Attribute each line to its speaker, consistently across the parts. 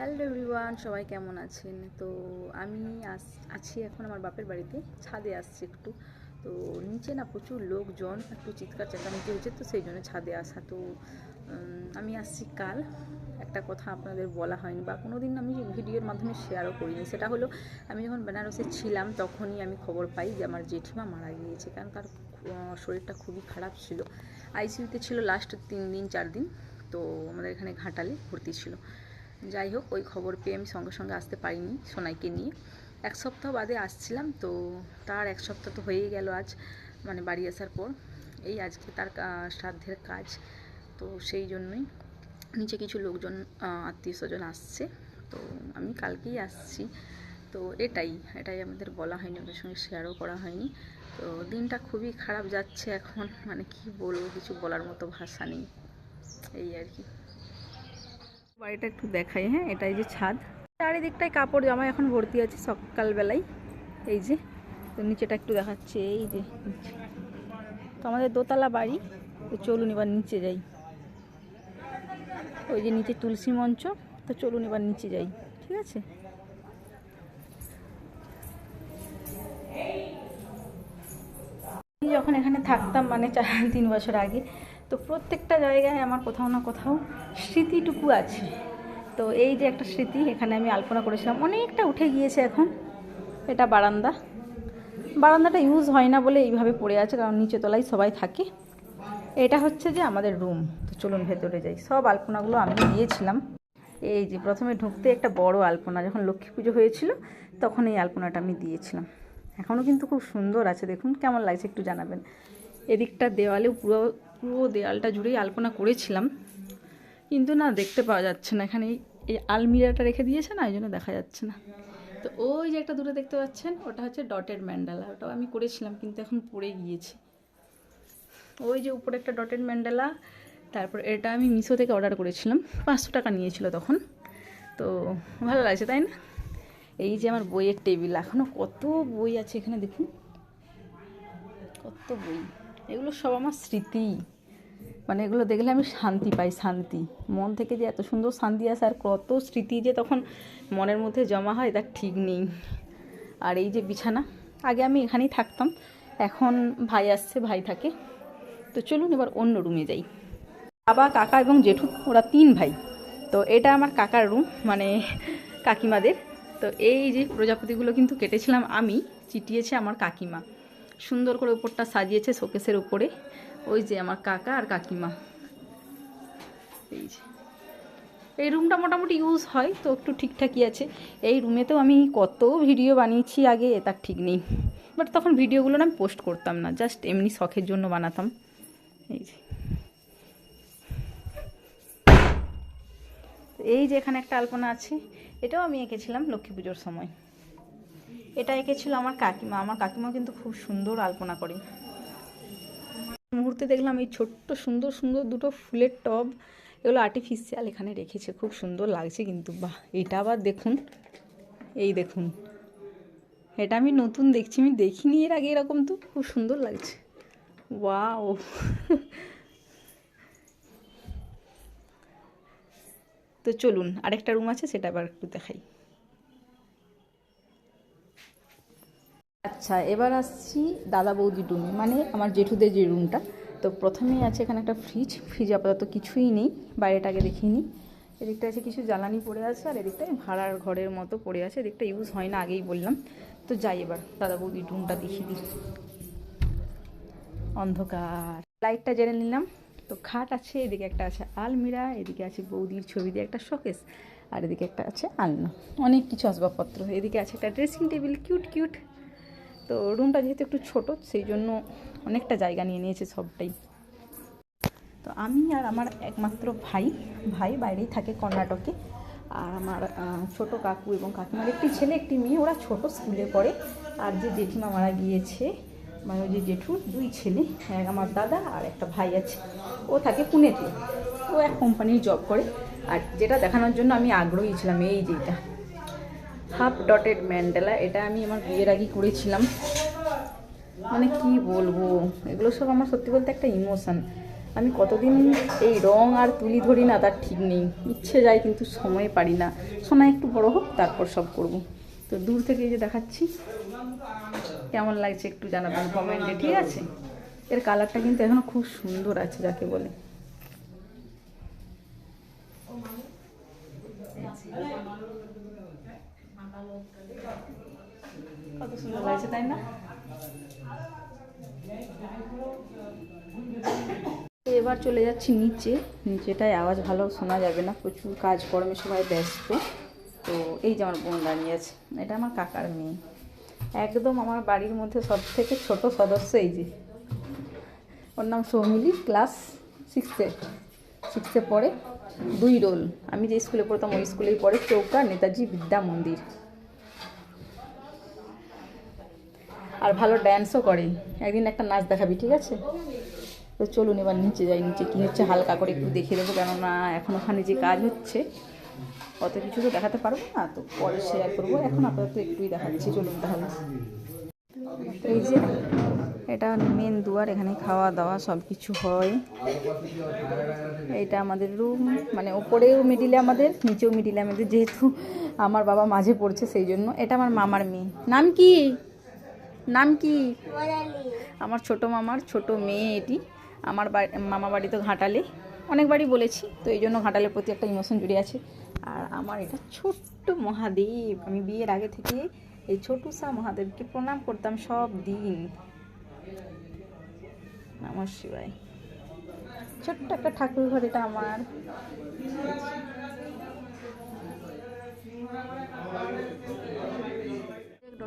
Speaker 1: Hello everyone, সবাই কেমন আছেন? তো আমি আছি এখন আমার বাপের বাড়িতে, ছাদে আসছি একটু। তো নিচে না প্রচুর লোকজন, একটু চিৎকার চেঁচামেচি হয়েছে, তো সেই জন্য ছাদে আসা। তো আমি আসছি কাল। একটা কথা আপনাদের বলা হয়নি বা কোনো দিন আমি ভিডিওর মাধ্যমে শেয়ারও করিনি। সেটা হলো, আমি যখন বেনারসে ছিলাম, তখনই আমি খবর পাই যে আমার জেঠিমা মারা গিয়েছে, কারণ তার শরীরটা খুবই খারাপ ছিল। আইসিইউতে ছিল লাস্ট তিন দিন, চার দিন। তো আমাদের এখানে ঘাটালে ভর্তি ছিল। যাই হোক, ওই খবর পেয়ে আমি সঙ্গে সঙ্গে আসতে পারিনি সোনাইকে নিয়ে। এক সপ্তাহ বাদে আসছিলাম, তো তার এক সপ্তাহ তো হয়েই গেল আজ মানে বাড়ি আসার পর। এই আজকে তার শ্রাদ্ধের কাজ, তো সেই জন্যই নিচে কিছু লোকজন আত্মীয় স্বজন আসছে। তো আমি কালকেই আসছি। তো এটাই এটাই আমাদের বলা হয়নি, ওদের সঙ্গে শেয়ারও করা হয়নি। তো দিনটা খুবই খারাপ যাচ্ছে এখন মানে কি বলব, কিছু বলার মতো ভাষা নেই। এই আর কি। বাড়িটা একটু দেখাই হ্যাঁ? এটাই যে ছাদ। চারিদিকটায় কাপড় জামা এখন ভর্তি আছে সকালবেলায়। এই যে, তো নিচেটা একটু দেখাচ্ছে, এই যে তো আমাদের দোতলা বাড়ি, তো চলুন এবার নিচে যাই। ওই যে নিচে তুলসী মঞ্চ, তো চলুন এবার নিচে যাই, ঠিক আছে? যখন এখানে থাকতাম মানে চার, তিন বছর আগে তো প্রত্যেকটা জায়গায় আমার কোথাও না কোথাও স্মৃতিটুকু আছে। তো এই যে একটা স্মৃতি, এখানে আমি আলপনা করেছিলাম। অনেকটা উঠে গিয়েছে এখন। এটা বারান্দা। বারান্দাটা ইউজ হয় না বলে এইভাবে পড়ে আছে, কারণ নিচে তলায় সবাই থাকে। এটা হচ্ছে যে আমাদের রুম। তো চলুন ভেতরে যাই। সব আলপনাগুলো আমি দিয়েছিলাম। এই যে প্রথমে ঢুকতে একটা বড় আলপনা, যখন লক্ষ্মী পুজো হয়েছিল, তখন এই আলপনাটা আমি দিয়েছিলাম। এখনও কিন্তু খুব সুন্দর আছে, দেখুন, কেমন লাগছে একটু জানাবেন। এদিকটা দেওয়ালেও পুরো পুরো দেওয়ালটা জুড়েই আলপনা করেছিলাম। কিন্তু না, দেখতে পাওয়া যাচ্ছে না। এখানে এই আলমিরাটা রেখে দিয়েছে না, এই জন্য দেখা যাচ্ছে না। তো ওই যে একটা দূরে দেখতে পাচ্ছেন, ওটা হচ্ছে ডটেড ম্যান্ডালা। ওটাও আমি করেছিলাম, কিন্তু এখন পড়ে গিয়েছে। ওই যে উপরে একটা ডটেড ম্যান্ডালা, তারপর এটা আমি মিশো থেকে অর্ডার করেছিলাম। পাঁচশো টাকা নিয়েছিল তখন। তো ভালো লাগছে, তাই না? এই যে আমার বইয়ের টেবিল এখনও কত বই আছে এখানে দেখুন। কত বই। এগুলো সব আমার স্মৃতি। মানে এগুলো দেখলে আমি শান্তি পাই, শান্তি। মন থেকে যে এত সুন্দর শান্তি আসে আর কত স্মৃতি যে তখন মনের মধ্যে জমা হয়, তার ঠিক নেই। আর এই যে বিছানা, আগে আমি এখানেই থাকতাম। এখন ভাই আসছে, ভাই থাকে। তো চলুন এবার অন্য রুমে যাই। বাবা, কাকা এবং জেঠু, ওরা তিন ভাই। তো এটা আমার কাকার রুম মানে কাকিমাদের। তো এই যে প্রজাপতিগুলো কিন্তু কেটেছিলাম আমি, চিটিয়েছে আমার কাকিমা। সুন্দর করে উপরটা সাজিয়েছে শোকেসের উপরে। ওই যে আমার কাকা আর কাকিমা। এই যে। এই রুমটা মোটামুটি ইউজ হয়, তো একটু ঠিকঠাকই আছে। এই রুমেতেও আমি কত ভিডিও বানিয়েছি আগে, এ তার ঠিক নেই। বাট তখন ভিডিওগুলো আমি পোস্ট করতাম না জাস্ট এমনি শখের জন্য বানাতাম। এই যে। এই যে এখানে একটা আলপনা আছে, এটাও আমি এঁকেছিলাম লক্ষ্মী পুজোর সময়। এটা এঁকেছিল আমার কাকিমা। আমার কাকিমা কিন্তু খুব সুন্দর আলপনা করে। মুহূর্তে দেখলাম এই ছোট্ট, সুন্দর সুন্দর দুটো ফুলের টব এগুলো আর্টিফিশিয়াল এখানে রেখেছে। খুব সুন্দর লাগছে কিন্তু, বাহ! এটা আবার দেখুন। এই দেখুন। এটা আমি নতুন দেখছি, আমি দেখিনি এর আগে এরকম তো। খুব সুন্দর লাগছে। ওয়াও! তো চলুন, আরেকটা রুম আছে, সেটা আবার একটু দেখাই। আচ্ছা এবার আসছি দাদা বৌদি রুমে মানে আমার জেঠুদের যে রুমটা তো প্রথমেই আছে এখানে একটা ফ্রিজ ফ্রিজ আপাতত কিছুই নেই। বাইরেটাকে দেখিনি এদিকটা আছে কিছু জ্বালানি পড়ে আছে, আর এদিকটায় ভাড়ার ঘরের মতো পড়ে আছে। এদিকটা ইউজ হয় না, আগেই বললাম। তো যাই এবার, দাদা বৌদির রুমটা দেখিয়ে দিই। অন্ধকার। লাইটটা জেনে নিলাম। তো খাট আছে, এদিকে একটা আছে আলমিরা, এদিকে আছে বৌদির ছবি দিয়ে একটা শোকেস, আর এদিকে একটা আছে আলনা। অনেক কিছু আসবাবপত্র। এদিকে আছে একটা ড্রেসিং টেবিল কিউট কিউট তো রুমটা যেহেতু একটু ছোট, সেই জন্য অনেকটা জায়গা নিয়ে নিয়েছে সবটাই। তো আমি আর আমার একমাত্র ভাই ভাই বাইরেই থাকে কর্ণাটকে। আর আমার ছোট কাকু এবং কাকিমার একটি ছেলে, একটি মেয়ে, ওরা ছোট স্কুলে পড়ে। আর যে জেঠিমা মারা গিয়েছে মানে ওই যে জেঠুর দুই ছেলে, এক আমার দাদা আর একটা ভাই আছে। ও থাকে পুনেতে। ও এক কোম্পানির জব করে। আর যেটা দেখানোর জন্য আমি আগ্রহী ছিলাম, এই যেটা হাফ ডটেড ম্যান্ডেলা, এটা আমি আমার বিয়ের আগে করেছিলাম। মানে কি বলব, এগুলো সব আমার সত্যি বলতে একটা ইমোশান আমি কতদিন এই রং আর তুলি ধরি না, তার ঠিক নেই। ইচ্ছে যায় কিন্তু সময় পারি না। সোনা একটু বড় হোক, তারপর সব করব। তো দূর থেকে যে দেখাচ্ছি, কেমন লাগছে একটু জানাবেন কমেন্টে ঠিক আছে? এর কালারটা কিন্তু এখনও খুব সুন্দর আছে, যাকে বলে। কত সুন্দর লাগছে তাই না? এবার চলে যাচ্ছি নিচে। নিচেটায় আওয়াজ ভালো শোনা যাবে না, প্রচুর কাজকর্মে সবাই ব্যস্ত। তো এই যে আমার বোন দাঁড়িয়ে আছে, এটা আমার কাকার মেয়ে। একদম আমার বাড়ির মধ্যে সব থেকে ছোট সদস্য এই যে। ওর নাম সৌমিলি, ক্লাস সিক্সে সিক্সে পড়ে। দুই রোল। আমি যে স্কুলে পড়তাম, ওই স্কুলেই পড়ে, চৌকা, নেতাজি বিদ্যা মন্দির। আর ভালো ড্যান্সও করে। একদিন একটা নাচ দেখাবি, ঠিক আছে? তো চলুন, এবার নিচে যাই। নিচে কী হচ্ছে হালকা করে একটু দেখিয়ে দেবো, কেননা এখন ওখানে যে কাজ হচ্ছে, অত কিছু তো দেখাতে পারব না, তো পরে শেয়ার করব। এখন আপাতত একটুই দেখাচ্ছি, চলুন তাহলে। এই যে, এটা মেন দুয়ার, এখানে খাওয়া দাওয়া সব কিছু হয়। এটা আমাদের রুম মানে ওপরেও মিডিলে আমাদের, নিচেও মিডিলে আমাদের, যেহেতু আমার বাবা মাঝে পড়ছে, সেই জন্য। এটা আমার মামার মেয়ে। নাম কি? নাম কি? আমার ছোট মামার ছোট মেয়ে এটি। আমার বাড়ি মামা বাড়ি তো ঘাটালে। অনেকবারই বলেছি তো এই জন্য ঘাটালের প্রতি একটা ইমোশন জুড়ে আছে। আর আমার এটা ছোট্ট মহাদেব। আমি বিয়ের আগে থেকে এই ছোটুসা মহাদেবকে প্রণাম করতাম সব দিন। নমঃ শিবায়। ছোট্ট একটা ঠাকুর ঘর এটা আমার।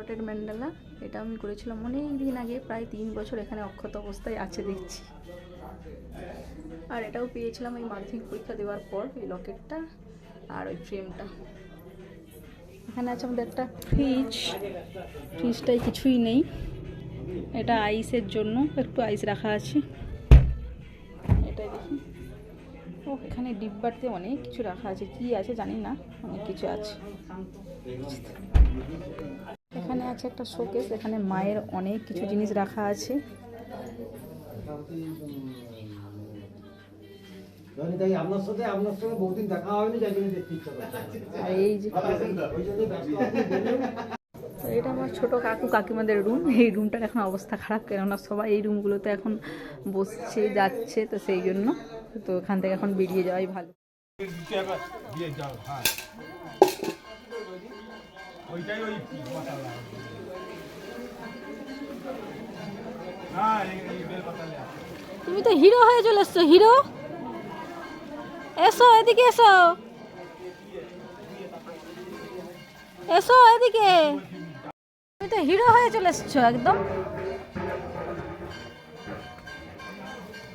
Speaker 1: ডটের ম্যান্ডালা এটা আমি করেছিলাম অনেক দিন আগে, প্রায় তিন বছর এখানে অক্ষত অবস্থায় আছে দেখছি। আর এটাও পেয়েছিলাম এই মাধ্যমিক পরীক্ষা দেওয়ার পর, এই লকেটটা আর ওই ফ্রেমটা। এখানে আছে আমাদের একটা ফ্রিজ ফ্রিজটায় কিছুই নেই। এটা আইসের জন্য, একটু আইস রাখা আছে। এটাই দেখি। ও এখানে ডিব্বাতে অনেক কিছু রাখা আছে। কি আছে জানি না, অনেক কিছু আছে। এখানে আছে একটা শোকেস এখানে মায়ের অনেক কিছু জিনিস রাখা আছে।
Speaker 2: জানি তাই আপনার সাথে আপনার সঙ্গে বহুদিন দেখা হয়নি যাই জন্য দেখতে ইচ্ছা করছে।
Speaker 1: আর এই যে
Speaker 2: ওই জন্য ব্যস্ত আপনি বললেন
Speaker 1: তো এটা আমার ছোট কাকু কাকিমাদের রুম। এই রুমটার এখন অবস্থা খারাপ কেননা সবাই এই রুমগুলোতে এখন বসছে যাচ্ছে তো সেই জন্য। তো এখান থেকে এখন বেরিয়ে যাওয়াই ভালো।
Speaker 3: দিয়ে যাও হ্যাঁ। ওইটাই ওই
Speaker 1: তুমি তো হিরো হয়ে চলে এসছো, হিরো। এসো, এদিকে এসো। এসো, এদিকে। তুমি তো হিরো হয়ে চলে এসছো, একদম।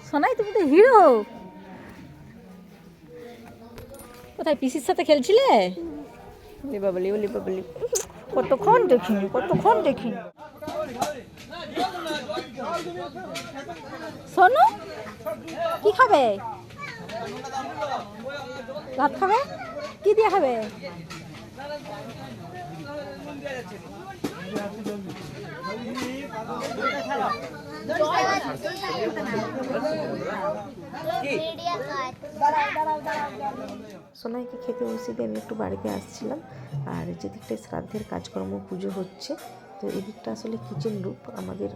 Speaker 1: সোনাই, তুমি তো হিরো। কোথায়, পিসির সাথে খেলছিলে? ওলি বাবলি ওলি বাবলি কতক্ষণ দেখিনি কতক্ষণ দেখিনি। সোনু, কি খাবে? ভাত খাবে? কি দিয়ে খাবে?
Speaker 4: সোনাইকে খেতে বসে আমি একটু বাড়িতে আসছিলাম। আর যেদিকটা শ্রাদ্ধের কাজকর্ম, পুজো হচ্ছে। তো এদিকটা আসলে কিচেন রূপ। আমাদের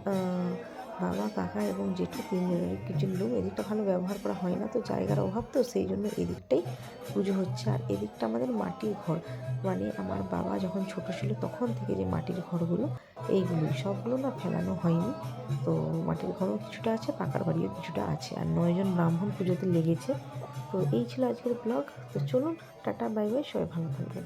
Speaker 4: বাবা, কাকা এবং জেঠু তিনজনের কিচেন রুম এদিকটা ভালো ব্যবহার করা হয় না, তো জায়গার অভাব, তো সেই জন্য এদিকটাই পুজো হচ্ছে। আর এদিকটা আমাদের মাটির ঘর। মানে আমার বাবা যখন ছোট ছিল, তখন থেকে যে মাটির ঘরগুলো, এইগুলোই। সবগুলো না ফেলানো হয়নি। তো মাটির ঘরও কিছুটা আছে, পাকার বাড়িও কিছুটা আছে। আর নয়জন ব্রাহ্মণ পুজোতে লেগেছে। তো এই ছিল আজকের ব্লগ। তো চলুন, টাটা, বাই বাই, সবাই ভালো থাকবেন।